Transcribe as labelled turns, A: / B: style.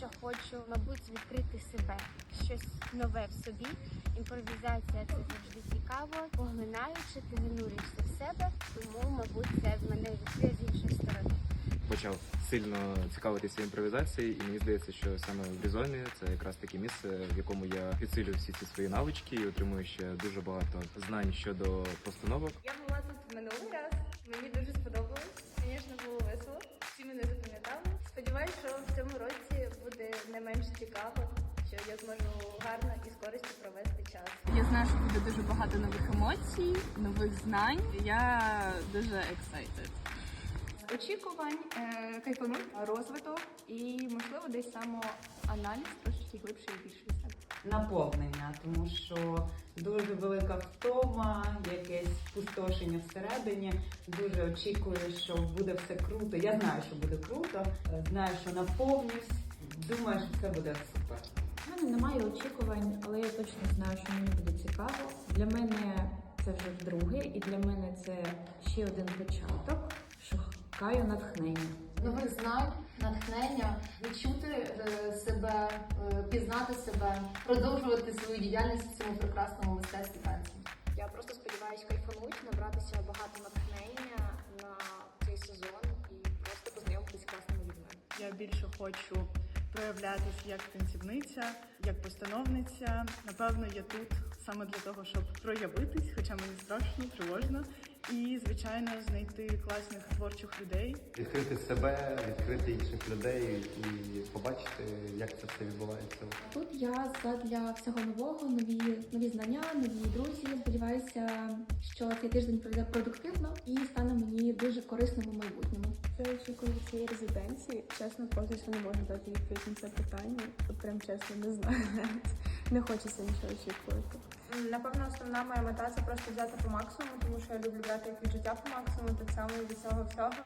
A: найбільше хочу, мабуть, відкрити себе, щось нове в собі. Імпровізація це завжди цікаво, поглинаючи, ти занурюєшся в себе, тому, мабуть, це в мене відкриє з іншої сторони.
B: почав сильно цікавитися імпровізацією, і мені здається, що саме в Різомі це якраз таке місце, в якому я підсилюю всі ці свої навички і отримую ще дуже багато знань щодо постановок.
C: Я була тут минулий раз. Мені дуже сподобалось. Звісно, було весело. Всі мене запам'ятали. Сподіваюся, що в цьому році не менш цікаво, що я зможу гарно і з користю провести час.
D: Я знаю, що буде дуже багато нових емоцій, нових знань. Я дуже excited.
C: Очікувань, е, розвиток і, можливо, десь самоаналіз трошки глибше і більше від себе.
E: наповнення, тому що дуже велика втома, якесь спустошення всередині. Дуже очікую, що буде все круто. Я знаю, що буде круто. е, Знаю, що наповнюсь. Думаю, що це буде супер.
F: У мене немає очікувань, але я точно знаю, що мені буде цікаво. Для мене це вже вдруге, і для мене це ще один початок. Шукаю натхнення.
G: нових знань, натхнення, відчути е, себе, е, пізнати себе, продовжувати свою діяльність в цьому прекрасному мистецтві танців.
A: Я просто сподіваюся кайфануть, набратися багато натхнення на цей сезон і просто познайомитися з класними людьми.
H: Я більше хочу проявлятися як танцівниця, як постановниця. Напевно, я тут саме для того, щоб проявитись, хоча мені страшно, тривожно, і звичайно знайти класних творчих людей,
I: відкрити себе, відкрити інших людей і побачити, як це все відбувається.
J: Тут я задля всього нового, нові, нові знання, нові друзі. Сподіваюся, що цей тиждень пройде продуктивно і стане мені дуже корисним у майбутньому.
D: Це очікую від цієї резиденції. Чесно, просто що не можу дати відповідь на це питання. От прям чесно не знаю. Не хочеться нічого очікувати.
C: Напевно, основна моя мета це просто взяти по максимуму, тому що я люблю брати як від життя по максимуму, так само і від цього всього.